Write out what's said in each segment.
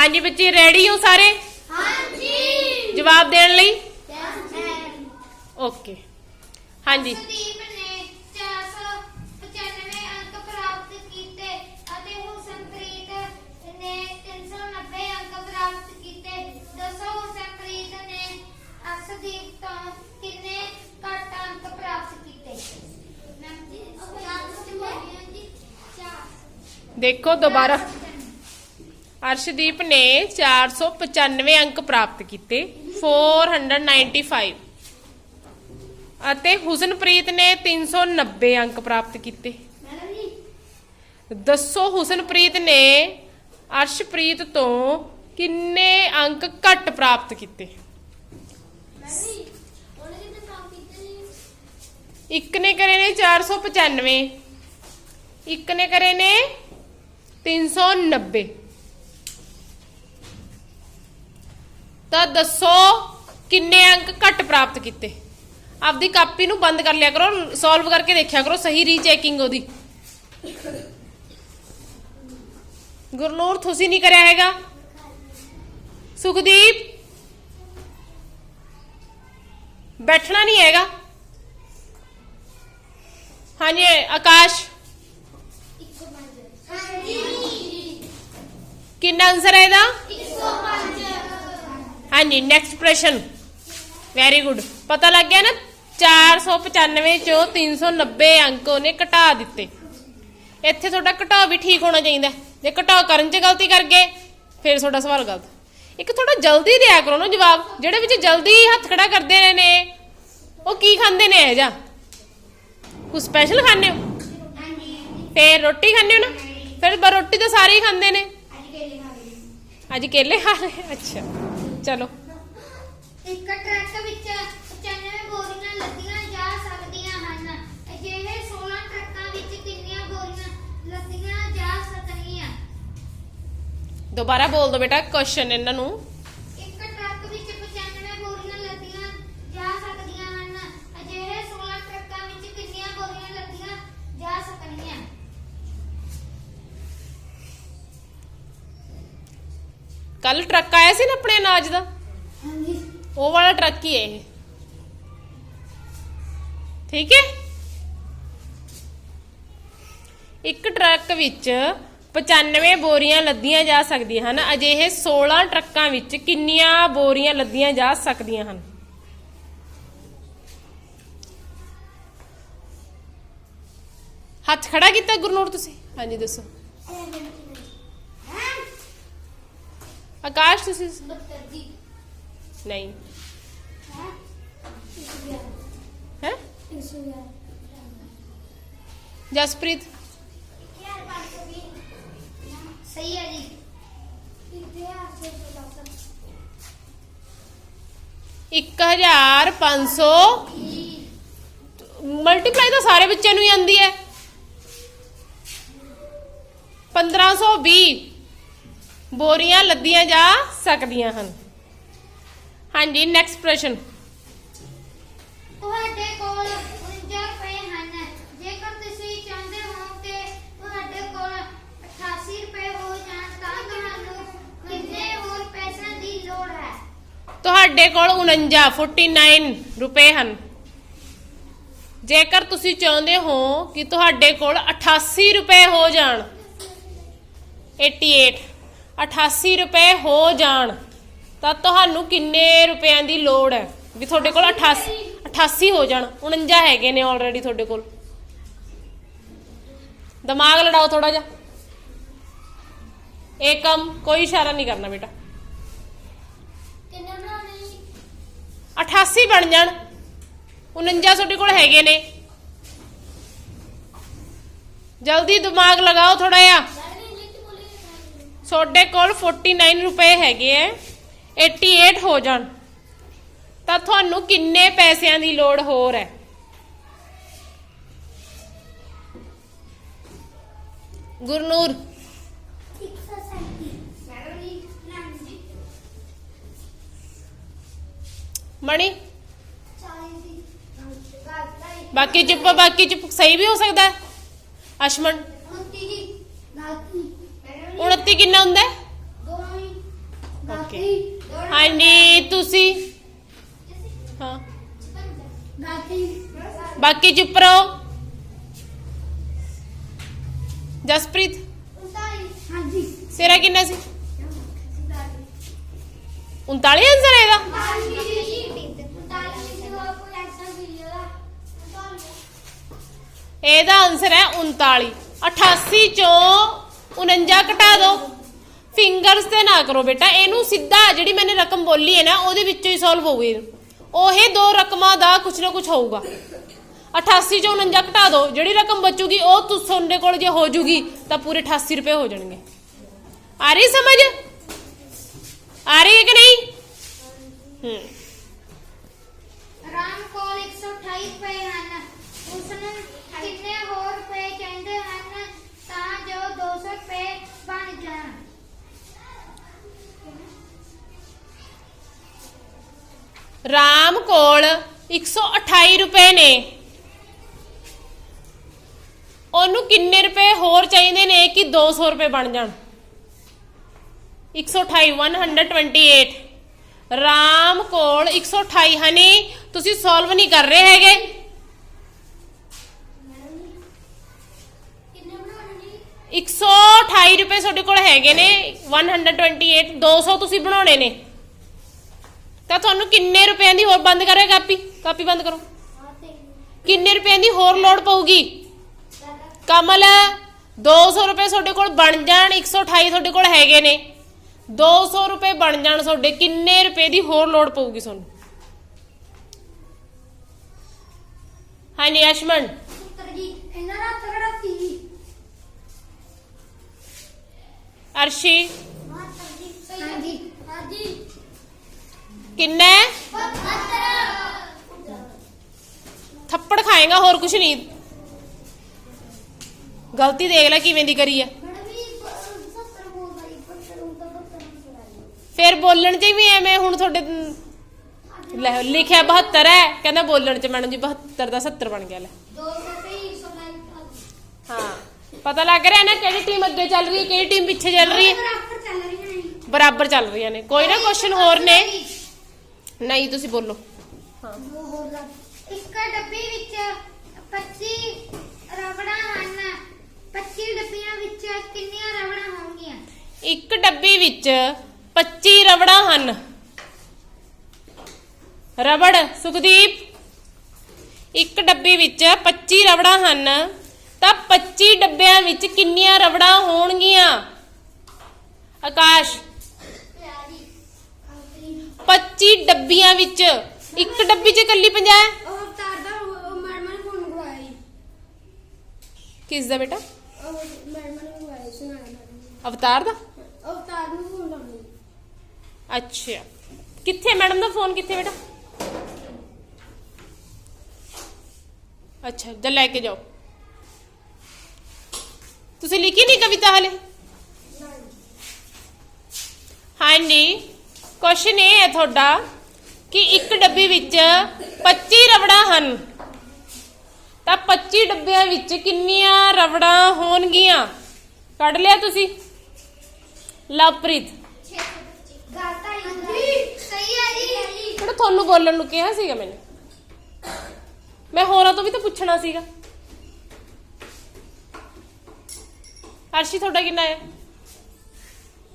ਹਾਂਜੀ ਬੱਚੇ ਰੈਡੀ ਹੋ ਸਾਰੇ? ਹਾਂਜੀ। ਜਵਾਬ ਦੇਣ ਲਈ? ਯੈਸ ਮੈਮ ਓਕੇ ਹਾਂਜੀ। ਸੰਦੀਪ ਨੇ 495 ਅੰਕ ਪ੍ਰਾਪਤ ਕੀਤੇ ਅਤੇ ਹੁਸਨਪ੍ਰੀਤ ਨੇ 390 ਅੰਕ ਪ੍ਰਾਪਤ ਕੀਤੇ। ਦੱਸੋ ਹੁਸਨਪ੍ਰੀਤ ਨੇ ਅਰਸ਼ਦੀਪ ਤੋਂ ਕਿੰਨੇ ਘੱਟ ਅੰਕ ਪ੍ਰਾਪਤ ਕੀਤੇ? ਮੈਮ ਜੀ ਜੀ। ਦੇਖੋ ਦੁਬਾਰਾ। ਅਰਸ਼ਦੀਪ ਨੇ 495 ਅੰਕ ਪ੍ਰਾਪਤ ਕੀਤੇ 495 ਅਤੇ ਹੁਸਨਪ੍ਰੀਤ ਨੇ 390 ਅੰਕ ਪ੍ਰਾਪਤ ਕੀਤੇ। ਦੱਸੋ ਹੁਸਨਪ੍ਰੀਤ ਨੇ ਅਰਸ਼ਪ੍ਰੀਤ ਤੋਂ ਕਿੰਨੇ ਅੰਕ ਘੱਟ ਪ੍ਰਾਪਤ ਕੀਤੇ? ਮੈਮ ਜੀ ਉਹਨੇ ਕਿੰਨੇ ਪ੍ਰਾਪਤ ਕੀਤੇ ਜੀ ਇੱਕ ਨੇ ਕਰੇ ਨੇ 495 ਇੱਕ ਨੇ ਕਰੇ ਨੇ 390 ਤਾਂ ਦੱਸੋ ਕਿੰਨੇ ਅੰਕ ਘੱਟ ਪ੍ਰਾਪਤ ਕੀਤੇ? ਆਪਦੀ ਕਾਪੀ ਨੂੰ ਬੰਦ ਕਰ ਲਿਆ ਕਰੋ ਸੋਲਵ ਕਰਕੇ ਦੇਖਿਆ ਕਰੋ ਸਹੀ ਰੀਚੈਕਿੰਗ ਉਹਦੀ। ਗੁਰਨੂਰ ਤੁਸੀਂ ਨਹੀਂ ਕਰਿਆ ਹੈਗਾ? ਸੁਖਦੀਪ? ਬੈਠਣਾ ਨਹੀਂ ਹੈਗਾ? ਹਾਂਜੀ ਆਕਾਸ਼? ਕਿੰਨਾ ਆਨਸਰ ਹੈ ਇਹਦਾ? 105 ਹਾਂਜੀ ਨੈਕਸਟ ਪ੍ਰਸ਼ਨ ਵੈਰੀ ਗੁੱਡ ਪਤਾ ਲੱਗ ਗਿਆ ਨਾ? 495 ਚੋਂ 390 ਅੰਕ ਉਹਨੇ ਘਟਾ ਦਿੱਤੇ। ਇੱਥੇ ਤੁਹਾਡਾ ਘਟਾਅ ਵੀ ਠੀਕ ਹੋਣਾ ਚਾਹੀਦਾ। ਜੇ ਘਟਾਅ ਕਰਨ 'ਚ ਗਲਤੀ ਕਰ ਗਏ ਫਿਰ ਤੁਹਾਡਾ ਸਵਾਲ ਗਲਤ ਇੱਕ ਥੋੜਾ ਜਲਦੀ ਦਿਆ ਕਰੋ ਨਾ ਜਵਾਬ। ਜਿਹੜੇ ਵਿੱਚ ਜਲਦੀ ਹੱਥ ਖੜਾ ਕਰਦੇ ਨੇ ਉਹ ਕੀ ਖਾਂਦੇ ਨੇ ਇਹ ਜਾ ਕੁਝ ਸਪੈਸ਼ਲ ਖਾਂਦੇ ਹੋ? ਹਾਂਜੀ ਫੇਰ ਰੋਟੀ ਖਾਂਦੇ ਹੋ ਨਾ? ਫਿਰ ਰੋਟੀ ਤਾਂ ਸਾਰੇ ਹੀ ਖਾਂਦੇ ਨੇ। ਅੱਜ ਕੇਲੇ ਖਾ ਲਈ ਅੱਜ ਕੇਲੇ ਖਾ ਰਹੇ ਅੱਛਾ। ਚਲੋ। ਇੱਕ ਟਰੱਕ ਵਿੱਚ 95 ਬੋਰੀਆਂ ਲੱਦੀਆਂ ਜਾ ਸਕਦੀਆਂ ਹਨ। ਅਜਿਹੇ 16 ਟਰੱਕਾਂ ਵਿੱਚ ਕਿੰਨੀਆਂ ਬੋਰੀਆਂ ਲੱਦੀਆਂ ਜਾ ਸਕਣਗੀਆਂ ਦੁਬਾਰਾ ਬੋਲ ਦਿਓ ਬੇਟਾ ਕੁਐਸਚਨ ਇਹਨਾਂ ਨੂੰ ਇੱਕ ਟਰੱਕ ਵਿੱਚ 95 ਬੋਰੀਆਂ ਲੱਦੀਆਂ ਜਾ ਸਕਦੀਆਂ ਹਨ ਅਜਿਹੇ 16 ਟਰੱਕਾਂ ਵਿੱਚ ਕਿੰਨੀਆਂ ਬੋਰੀਆਂ ਲੱਦੀਆਂ ਜਾ ਸਕਣਗੀਆਂ ਕੱਲ ਟਰੱਕ ਆਇਆ ਸੀ ਨਾ ਆਪਣੇ ਅਨਾਜ ਦਾ? ਹਾਂਜੀ। ਉਹ ਵਾਲਾ ਟਰੱਕ ਹੀ ਹੈ ਇਹ। ਠੀਕ ਹੈ? ਇੱਕ ਟਰੱਕ ਵਿੱਚ 95 ਬੋਰੀਆਂ ਲੱਦੀਆਂ ਜਾ ਸਕਦੀਆਂ ਹਨ। ਅਜਿਹੇ 16 ਟਰੱਕਾਂ ਵਿੱਚ ਕਿੰਨੀਆਂ ਬੋਰੀਆਂ ਲੱਦੀਆਂ ਜਾ ਸਕਦੀਆਂ ਹਨ? ਹੱਥ ਖੜਾ ਕੀਤਾ ਗੁਰਨੂਰ ਤੁਸੀਂ? ਹਾਂਜੀ ਦੱਸੋ। ਆਕਾਸ਼ ਤੁਸੀਂ ਨਹੀਂ। ਹੈ? ਜਸਪ੍ਰੀਤ। ਸਹੀ ਹੈ। ਜੀ। ਇਤਿਹਾਸ ਦੇ ਡਾਕਟਰ 1500 ਮਲਟੀਪਲਾਈ ਤਾਂ ਸਾਰੇ ਬੱਚਿਆਂ ਨੂੰ ਹੀ ਆਉਂਦੀ ਹੈ। 1520 ਬੋਰੀਆਂ ਲੱਦੀਆਂ ਜਾ ਸਕਦੀਆਂ ਹਨ। ਹਾਂਜੀ ਨੈਕਸਟ ਪ੍ਰਸ਼ਨ। ਤੁਹਾਡੇ ਕੋਲ 49 ਰੁਪਏ ਹਨ। ਜੇਕਰ ਤੁਸੀਂ ਚਾਹੁੰਦੇ ਹੋ ਕਿ ਤੁਹਾਡੇ ਕੋਲ 88 ਰੁਪਏ ਹੋ ਜਾਣ ਤਾਂ ਤੁਹਾਨੂੰ ਕਿੰਨੇ ਹੋਰ ਪੈਸਿਆਂ ਦੀ ਲੋੜ ਹੈ? ਤੁਹਾਡੇ ਕੋਲ 49 49 ਰੁਪਏ ਹਨ। ਜੇਕਰ ਤੁਸੀਂ ਚਾਹੁੰਦੇ ਹੋ ਕਿ ਤੁਹਾਡੇ ਕੋਲ 88 ਰੁਪਏ ਹੋ ਜਾਣ 88 88 ਰੁਪਏ ਹੋ ਜਾਣ ਤਾਂ ਤੁਹਾਨੂੰ ਕਿੰਨੇ ਰੁਪਿਆਂ ਦੀ ਲੋੜ ਹੈ? ਵੀ ਤੁਹਾਡੇ ਕੋਲ 88 88 ਹੋ ਜਾਣ 49 ਹੈਗੇ ਨੇ ਆਲਰੇਡੀ ਤੁਹਾਡੇ ਕੋਲ। ਦਿਮਾਗ ਲੜਾਓ ਥੋੜਾ ਜਿਹਾ। ਇਹ ਕੰਮ ਕੋਈ ਇਸ਼ਾਰਾ ਨਹੀਂ ਕਰਨਾ ਬੇਟਾ। ਕਿੰਨੇ ਬਣਾਉਣੇ 88 ਬਣ ਜਾਣ। 49 ਤੁਹਾਡੇ ਕੋਲ ਹੈਗੇ ਨੇ। ਜਲਦੀ ਦਿਮਾਗ ਲਗਾਓ ਥੋੜਾ ਜਿਹਾ। ਤੁਹਾਡੇ ਕੋਲ 49 ਰੁਪਏ ਹੈਗੇ ਐ 88 ਹੋ ਜਾਣ। ਤਾਂ ਤੁਹਾਨੂੰ ਕਿੰਨੇ ਪੈਸਿਆਂ ਦੀ ਲੋੜ ਹੋਰ ਹੈ ਗੁਰਨੂਰ। 137 ਮਣੀ। ਬਾਕੀ ਚੁੱਪ ਬਾਕੀ ਚੁੱਪ। ਸਹੀ ਵੀ ਹੋ ਸਕਦਾ ਹੈ ਅਸ਼ਮਨ ਉਨਤੀ ਜੀ ਗਲਤੀ ਮੈਡਮ 29 ਕਿੰਨਾ ਹੁੰਦਾ? ਹੈ ਦੋਵੇਂ ਹਾਂਜੀ ਤੁਸੀਂ? ਹਾਂ। ਬਾਕੀ ਬਾਕੀ ਚੁੱਪ ਰਹੋ। ਜਸਪ੍ਰੀਤ? ਤੇਰਾ ਕਿੰਨਾ ਸੀ? 39 ਆਨਸਰ ਹੈ ਇਹਦਾ। ਇਹਦਾ ਆਨਸਰ ਹੈ 39 88 ਚੋਂ 49 ਘਟਾ ਦਿਓ ਫਿੰਗਰਸ ਤੇ ਨਾ ਕਰੋ ਬੇਟਾ। ਇਹਨੂੰ ਸਿੱਧਾ ਜਿਹੜੀ ਮੈंने ਰਕਮ ਬੋਲੀ ਹੈ ਨਾ, ਉਹਦੇ ਵਿੱਚੋਂ ਹੀ ਸੋਲਵ ਹੋਊਗੀ ਉਹੇ ਦੋ ਰਕਮਾਂ ਦਾ ਕੁਝ ਨਾ ਕੁਝ ਹੋਊਗਾ। 88 ਚੋਂ 49 ਘਟਾ ਦਿਓ ਜਿਹੜੀ ਰਕਮ ਬਚੂਗੀ, ਉਹ ਤੁਸ ਤੁਹਾਡੇ ਕੋਲ ਜੇ ਹੋ ਜੂਗੀ, ਤਾਂ ਪੂਰੇ 88 ਰੁਪਏ ਹੋ ਜਾਣਗੇ। ਆ ਰਹੀ ਸਮਝ? ਆ ਰਹੀ ਹੈ ਕਿ ਨਹੀਂ? ਹੂੰ। ਰਾਮ ਕੋਲ 128 ਰੁਪਏ ਹਨ। ਉਸ ਨੂੰ ਕਿੰਨੇ ਹੋਰ ਰੁਪਏ ਚਾਹੀਦੇ ਹਨ? ਤਾਂ ਜੋ 200 ਰੁਪਏ ਬਣ ਜਾਣ। ਰਾਮ ਕੋਲ 128 ਰੁਪਏ ਨੇ। ਉਹਨੂੰ ਕਿੰਨੇ ਰੁਪਏ ਹੋਰ ਚਾਹੀਦੇ ਨੇ ਕਿ 200 ਰੁਪਏ ਬਣ ਜਾਣ? 128 128 ਰਾਮ ਕੋਲ 128 ਹਨੀ ਤੁਸੀਂ ਸੋਲਵ ਨਹੀਂ ਕਰ ਰਹੇ ਹੈਗੇ ਕਿੰਨੇ ਬਣਾਉਣੇ 128 ਰੁਪਏ ਤੁਹਾਡੇ ਕੋਲ ਹੈਗੇ ਨੇ 128 200 ਤੁਸੀਂ ਬਣਾਉਣੇ ਨੇ। ਤਾਂ ਤੁਹਾਨੂੰ ਕਿੰਨੇ ਰੁਪਏ ਦੀ ਹੋਰ ਬੰਦ ਕਰਿਓ ਕਾਪੀ? ਕਾਪੀ ਬੰਦ ਕਰੋ। ਕਿੰਨੇ ਰੁਪਏ ਦੀ ਹੋਰ ਲੋੜ ਪਊਗੀ? ਕਮਲ 200 ਰੁਪਏ ਤੁਹਾਡੇ ਕੋਲ ਬਣ ਜਾਣ 128 ਤੁਹਾਡੇ ਕੋਲ ਹੈਗੇ ਨੇ। 200 ਰੁਪਏ ਬਣ ਜਾਣ ਤੁਹਾਡੇ, ਕਿੰਨੇ ਰੁਪਏ ਦੀ ਹੋਰ ਲੋੜ ਪਊਗੀ ਤੁਹਾਨੂੰ? ਹਾਂਜੀ, ਅਸ਼ਮਨ। ਪੁੱਤਰ ਜੀ ਇਹਨਾਂ ਦਾ ਤਗੜਾ ਸੀ ਅਰਸ਼ੀ। ਹਾਂਜੀ। ਹਾਂਜੀ। ਕਿੰਨਾ? ਹੈ? ਥੱਪੜ ਖਾਏਗਾ ਹੋਰ ਕੁਝ ਨਹੀਂ। ਗਲਤੀ ਦੇਖ ਲੈ ਕਿਵੇਂ ਦੀ ਕਰੀ ਹੈ ਫਿਰ ਬੋਲਣ 'ਚ ਵੀ ਐਵੇਂ ਹੁਣ ਤੁਹਾਡੇ ਲੈ ਲਿਖਿਆ 72 ਹੈ। ਕਹਿੰਦਾ ਬੋਲਣ 'ਚ ਮੈਡਮ ਜੀ 72 ਦਾ 70 ਬਣ ਗਿਆ ਲੈ। ਪਤਾ ਲੱਗ ਰਿਹਾ ਨਾ ਕਿਹੜੀ ਟੀਮ ਅੱਗੇ ਚੱਲ ਰਹੀ ਹੈ ਕਿਹੜੀ ਟੀਮ ਪਿੱਛੇ ਚੱਲ ਰਹੀ ਹੈ। ਬਰਾਬਰ ਚੱਲ ਰਹੀਆਂ ਨੇ। ਕੋਈ ਨਾ ਕੁਐਸਚਨ ਹੋਰ ਨੇ। ਨਹੀਂ ਤੁਸੀਂ ਬੋਲੋ। ਇੱਕ ਡੱਬੀ ਵਿੱਚ 25 ਰਬੜਾਂ ਹਨ। 25 ਡੱਬੀਆਂ ਵਿੱਚ ਕਿੰਨੀਆਂ ਰਬੜਾਂ ਹੋਣਗੀਆਂ? ਇੱਕ ਡੱਬੀ ਵਿੱਚ 25 ਰਬੜਾਂ ਹਨ। ਰਬੜ ਸੁਖਦੀਪ। ਇੱਕ ਡੱਬੀ ਵਿੱਚ 25 ਰਬੜਾਂ ਹਨ। ਤਾਂ 25 ਡੱਬਿਆਂ ਵਿੱਚ ਕਿੰਨੀਆਂ ਰਬੜਾਂ ਹੋਣਗੀਆਂ? ਆਕਾਸ਼। 25 ਡੱਬੀਆਂ ਵਿੱਚ। ਇੱਕ ਡੱਬੀ 'ਚ ਇਕੱਲੀ 50 ਹੈ? ਉਹ ਅਵਤਾਰ ਦਾ ਮੈਡਮ ਨੇ ਫੋਨ ਕਰਵਾਇਆ ਕਿਸ ਦਾ ਬੇਟਾ? ਉਹ ਮੈਡਮ ਨੇ ਕਰਵਾਇਆ ਸੁਣਾਇਆ ਅਵਤਾਰ ਦਾ? ਅਵਤਾਰ ਨੂੰ ਫੋਨ ਲਾਉਣੀ ਅੱਛਾ। ਕਿੱਥੇ ਮੈਡਮ ਦਾ ਫੋਨ ਕਿੱਥੇ ਬੇਟਾ? ਅੱਛਾ ਜਾ ਲੈ ਕੇ ਜਾਓ। ਤੁਸੀਂ ਲਿਖੀ ਨਹੀਂ ਕਵਿਤਾ ਹਲੇ? ਹਾਂਜੀ ਕੁਐਸਚਨ ਇਹ ਹੈ ਤੁਹਾਡਾ ਕਿ ਇੱਕ ਡੱਬੀ ਵਿੱਚ 25 ਰਬੜਾਂ ਹਨ। ਤਾਂ 25 ਡੱਬਿਆਂ ਵਿੱਚ ਕਿੰਨੀਆਂ ਰਬੜਾਂ ਹੋਣਗੀਆਂ? ਕੱਢ ਲਿਆ ਤੁਸੀਂ। ਲਵਪ੍ਰੀਤ। ਗਾਤਾ ਹੀ ਸਹੀ ਹੈ ਜੀ। ਕਿਹੜਾ ਤੁਹਾਨੂੰ ਬੋਲਣ ਨੂੰ ਕਿਹਾ ਸੀਗਾ ਮੈਨੂੰ। ਮੈਂ ਹੋਰਾਂ ਤੋਂ ਵੀ ਤਾਂ ਪੁੱਛਣਾ ਸੀਗਾ। ਅਰਸ਼ੀ, ਤੁਹਾਡਾ ਕਿੰਨਾ ਹੈ?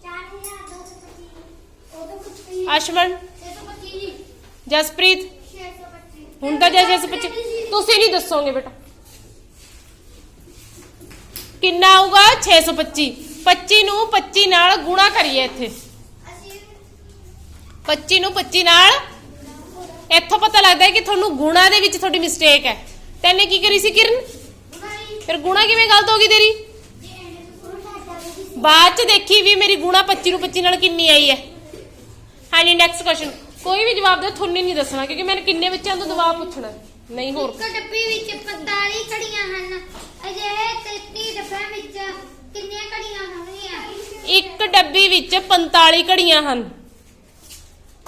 4225 ਉਹ ਤਾਂ ਕੁਝ ਨਹੀਂ ਅਸ਼ਮਨ 625 ਜਸਪ੍ਰੀਤ? 625 ਹੁਣ ਤਾਂ ਜੈਸੇ ਜੈਸੇ ਬੱਚੇ ਤੁਸੀਂ ਨਹੀਂ ਦੱਸੋਗੇ ਬੇਟਾ। ਕਿੰਨਾ ਆਊਗਾ? 625 25 ਨੂੰ 25 ਨਾਲ ਗੁਣਾ ਕਰੀਏ ਇੱਥੇ। ਅਸੀਂ 25 ਨੂੰ 25 ਨਾਲ। ਇੱਥੋਂ ਪਤਾ ਲੱਗਦਾ ਕਿ ਤੁਹਾਨੂੰ ਗੁਣਾ ਦੇ ਵਿੱਚ ਤੁਹਾਡੀ ਮਿਸਟੇਕ ਹੈ। ਤੈਨੇ ਕੀ ਕਰੀ ਸੀ ਕਿਰਨ? ਫਿਰ ਗੁਣਾ ਕਿਵੇਂ ਗਲਤ ਹੋ ਗਈ ਤੇਰੀ? ਬਾਅਦ ਚ ਦੇਖੀ ਵੀ ਮੇਰੀ ਗੁਣਾ 25 ਨੂੰ 25 ਨਾਲ ਕਿੰਨੀ ਆਈ ਹੈ। ਹਾਂਜੀ ਨੈਕਸਟ ਕੁਐਸਚਨ ਕੋਈ ਵੀ ਜਵਾਬ ਦੇ ਤੁਹਾਨੂੰ ਨਹੀਂ ਦੱਸਣਾ ਕਿਉਂਕਿ ਮੈਂ ਕਿੰਨੇ ਬੱਚਿਆਂ ਤੋਂ ਜਵਾਬ ਪੁੱਛਣਾ। ਨਹੀਂ ਹੋਰ ਇੱਕ ਡੱਬੀ ਵਿੱਚ 45 ਘੜੀਆਂ ਹਨ। ਅਜਿਹੇ 33 ਡੱਬਿਆਂ ਵਿੱਚ ਕਿੰਨੀਆਂ ਘੜੀਆਂ ਹੋਣਗੀਆਂ? ਇੱਕ ਡੱਬੀ ਵਿੱਚ 45 ਘੜੀਆਂ ਹਨ।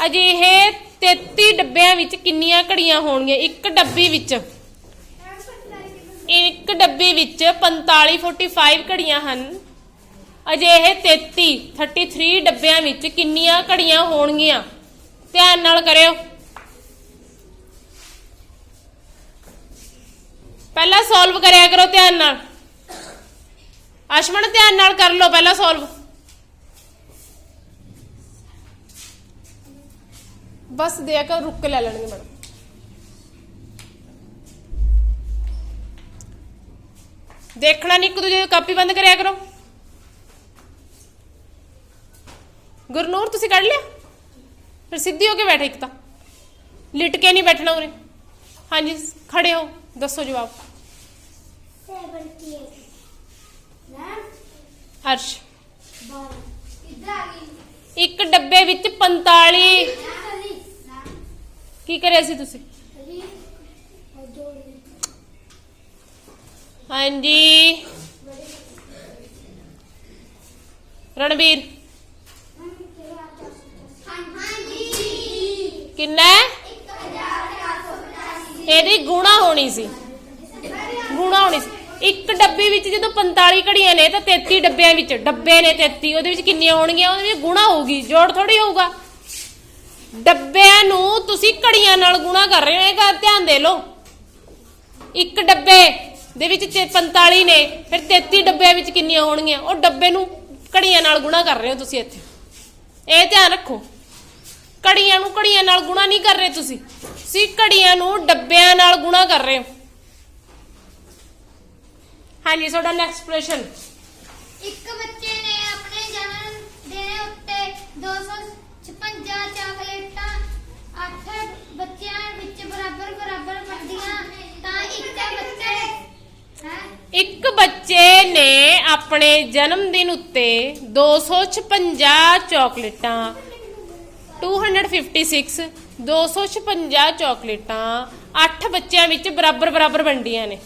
ਅਜਿਹੇ 33 ਡੱਬਿਆਂ ਵਿੱਚ ਕਿੰਨੀਆਂ ਘੜੀਆਂ ਹੋਣਗੀਆਂ? ਇੱਕ ਡੱਬੀ ਵਿੱਚ। ਇੱਕ ਡੱਬੀ ਵਿੱਚ 45 45 ਘੜੀਆਂ ਹਨ। ਅਜਿਹੇ 33 33 ਡੱਬਿਆਂ ਵਿੱਚ ਕਿੰਨੀਆਂ ਘੜੀਆਂ ਹੋਣਗੀਆਂ? ਧਿਆਨ ਨਾਲ ਕਰਿਓ। ਪਹਿਲਾਂ ਸੋਲਵ ਕਰਿਆ ਕਰੋ ਧਿਆਨ ਨਾਲ। ਅਸ਼ਮਨ, ਧਿਆਨ ਨਾਲ ਕਰ ਲਓ ਪਹਿਲਾਂ ਸੋਲਵ ਬਸ ਦੇ ਕੇ ਰੁੱਕ ਕੇ ਲੈ ਲੈਣਗੇ ਮੈਡਮ। ਦੇਖਣਾ ਨਹੀਂ ਇੱਕ ਦੂਜੇ ਦੀ ਕਾਪੀ ਬੰਦ ਕਰਿਆ ਕਰੋ। ਗੁਰਨੂਰ ਤੁਸੀਂ ਕੱਢ ਲਿਆ ਫਿਰ ਸਿੱਧੀ ਹੋ ਕੇ ਬੈਠੇ ਇੱਕ ਤਾਂ ਲਿਟ ਕੇ ਨਹੀਂ ਬੈਠਣਾ ਉਰੇ ਹਾਂਜੀ ਖੜੇ ਹੋ ਦੱਸੋ ਜਵਾਬ ਹਰਸ਼ ਕਿੱਧਰ ਆ ਗਈ ਇੱਕ ਡੱਬੇ ਵਿੱਚ 45 ਕੀ ਕਰਿਆ ਸੀ ਤੁਸੀਂ ਹਾਂਜੀ ਰਣਵੀਰ ਹਾਂਜੀ ਕਿੰਨਾ ਇਹਦੀ ਗੁਣਾ ਹੋਣੀ ਸੀ। ਗੁਣਾ ਹੋਣੀ ਸੀ। ਇੱਕ ਡੱਬੇ ਵਿੱਚ ਜਦੋਂ 45 ਘੜੀਆਂ ਨੇ ਤਾਂ 33 ਡੱਬਿਆਂ ਵਿੱਚ, ਡੱਬੇ ਨੇ 33 ਉਹਦੇ ਵਿੱਚ ਕਿੰਨੀਆਂ ਹੋਣਗੀਆਂ? ਉਹਦੇ ਵਿੱਚ ਗੁਣਾ ਹੋਊਗੀ, ਜੋੜ ਥੋੜੀ ਹੋਊਗਾ। ਡੱਬਿਆਂ ਨੂੰ ਤੁਸੀਂ ਘੜੀਆਂ ਨਾਲ ਗੁਣਾ ਕਰ ਰਹੇ ਹੋ, ਇਹ ਗੱਲ ਧਿਆਨ ਦੇ ਲਓ। ਇੱਕ ਡੱਬੇ ਦੇ ਵਿੱਚ ਤੇ 45 ਨੇ, ਫਿਰ 33 ਡੱਬਿਆਂ ਵਿੱਚ ਕਿੰਨੀਆਂ ਹੋਣਗੀਆਂ? ਉਹ ਡੱਬੇ ਨੂੰ ਘੜੀਆਂ ਨਾਲ ਗੁਣਾ ਕਰ ਰਹੇ ਹੋ ਤੁਸੀਂ ਇੱਥੇ। ਇਹ ਧਿਆਨ ਰੱਖੋ। ਘੜੀਆਂ ਨੂੰ ਘੜੀਆਂ ਨਾਲ ਗੁਣਾ ਨਹੀਂ ਕਰ ਰਹੇ ਤੁਸੀਂ। ਤੁਸੀਂ ਘੜੀਆਂ ਨੂੰ ਡੱਬਿਆਂ ਨਾਲ ਗੁਣਾ ਕਰ ਰਹੇ ਹੋ। ਹਾਂਜੀ ਤੁਹਾਡਾ ਨੈਕਸਟ ਪ੍ਰਸ਼ਨ। ਇੱਕ ਬੱਚੇ ਨੇ ਆਪਣੇ ਜਨਮ ਦਿਨ ਉੱਤੇ 256 ਚਾਕਲੇਟਾਂ ਅੱਠ ਬੱਚਿਆਂ ਵਿੱਚ ਬਰਾਬਰ ਬਰਾਬਰ ਵੰਡੀਆਂ ਤਾਂ ਇੱਕ ਬੱਚੇ ਹੈ? ਇੱਕ ਬੱਚੇ ਨੇ ਆਪਣੇ ਜਨਮ ਦਿਨ ਉੱਤੇ 256 ਚਾਕਲੇਟਾਂ 256 256 ਚਾਕਲੇਟਾਂ 8 ਬੱਚਿਆਂ ਵਿੱਚ ਬਰਾਬਰ ਬਰਾਬਰ ਵੰਡੀਆਂ ਨੇ।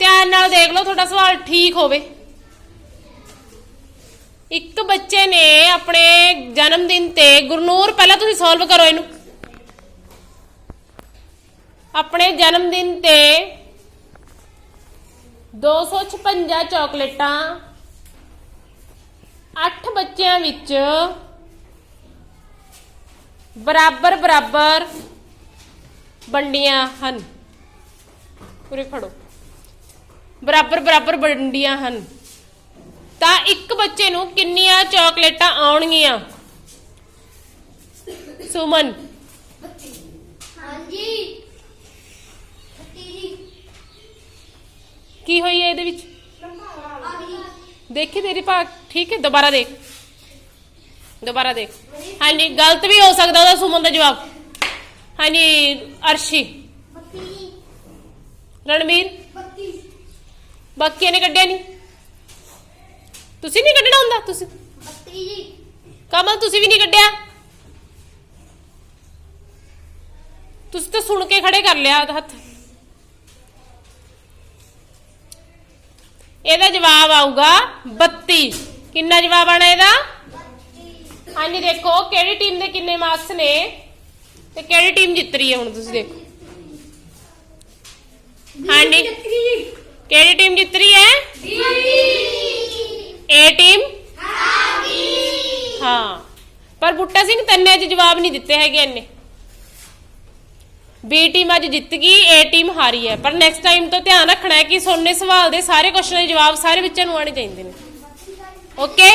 ਧਿਆਨ ਨਾਲ ਦੇਖ ਲਓ, ਤੁਹਾਡਾ ਸਵਾਲ ਠੀਕ ਹੋਵੇ। ਇੱਕ ਬੱਚੇ ਨੇ ਆਪਣੇ ਜਨਮ ਦਿਨ ਤੇ ਗੁਰਨੂਰ ਪਹਿਲਾਂ ਤੁਸੀਂ ਸੋਲਵ ਕਰੋ ਇਹਨੂੰ। ਆਪਣੇ ਜਨਮ ਦਿਨ ਤੇ 256 ਚਾਕਲੇਟਾਂ 8 ਬੱਚਿਆਂ ਵਿੱਚ ਬਰਾਬਰ ਬਰਾਬਰ ਵੰਡੀਆਂ ਹਨ। ਪੂਰੇ ਖੜੋ। ਬਰਾਬਰ ਬਰਾਬਰ ਵੰਡੀਆਂ ਹਨ। ਤਾਂ ਇੱਕ ਬੱਚੇ ਨੂੰ ਕਿੰਨੀਆਂ ਚਾਕਲੇਟਾਂ ਆਉਣਗੀਆਂ? ਸੁਮਨ। ਹਾਂਜੀ। ਕੀ ਹੋਈ ਹੈ ਇਹਦੇ ਵਿੱਚ? ਦੇਖੀ ਤੇਰੀ ਭਾਗ ਠੀਕ ਹੈ? ਦੁਬਾਰਾ ਦੇਖ। ਦੁਬਾਰਾ ਦੇਖ। ਹਾਂਜੀ, ਗਲਤ ਵੀ ਹੋ ਸਕਦਾ ਉਹਦਾ ਸੁਮਨ ਦਾ ਜਵਾਬ। ਹਾਂਜੀ, ਅਰਸ਼ੀ। ਰਣਵੀਰ। ਬੱਤੀ ਬਾਕੀਆਂ ਨੇ ਕੱਢਿਆ ਨਹੀਂ ਤੁਸੀਂ ਨਹੀਂ ਕੱਢਣਾ ਹੁੰਦਾ? ਤੁਸੀਂ ਕਮਲ, ਤੁਸੀਂ ਵੀ ਨਹੀਂ ਕੱਢਿਆ? ਤੁਸੀਂ ਤਾਂ ਸੁਣ ਕੇ ਖੜੇ ਕਰ ਲਿਆ ਹੱਥ। ਇਹਦਾ ਜਵਾਬ ਆਊਗਾ 32 ਕਿੰਨਾ ਜਵਾਬ ਆਣਾ ਇਹਦਾ? ਹਾਂਜੀ ਦੇਖੋ ਕਿਹੜੀ ਟੀਮ ਦੇ ਕਿੰਨੇ ਮਾਰਕਸ ਨੇ? ਤੇ ਕਿਹੜੀ ਟੀਮ ਜਿੱਤ ਰਹੀ ਹੈ ਹੁਣ ਤੁਸੀਂ ਦੇਖੋ। ਹਾਂਜੀ। ਕਿਹੜੀ ਟੀਮ ਜਿੱਤ ਰਹੀ ਹੈ? ਏ ਟੀਮ ਹਾਂ। ਪਰ ਬੁੱਟਾ ਸਿੰਘ ਤੰਨੇ ਅੱਜ ਜਵਾਬ ਨਹੀਂ ਦਿੱਤੇ ਹੈਗੇ ਇੰਨੇ। ਬੀ ਟੀਮ ਅੱਜ ਜਿੱਤ ਗਈ ਏ ਟੀਮ ਹਾਰੀ ਹੈ। ਪਰ ਨੈਕਸਟ ਟਾਈਮ ਤੋਂ ਧਿਆਨ ਰੱਖਣਾ ਹੈ ਕਿ ਸੋਨੇ ਸਵਾਲ ਦੇ ਸਾਰੇ ਕੁਐਸਚਨਾਂ ਦੇ ਜਵਾਬ ਸਾਰੇ ਬੱਚਿਆਂ ਨੂੰ ਆਉਣੇ ਚਾਹੀਦੇ ਨੇ। ਓਕੇ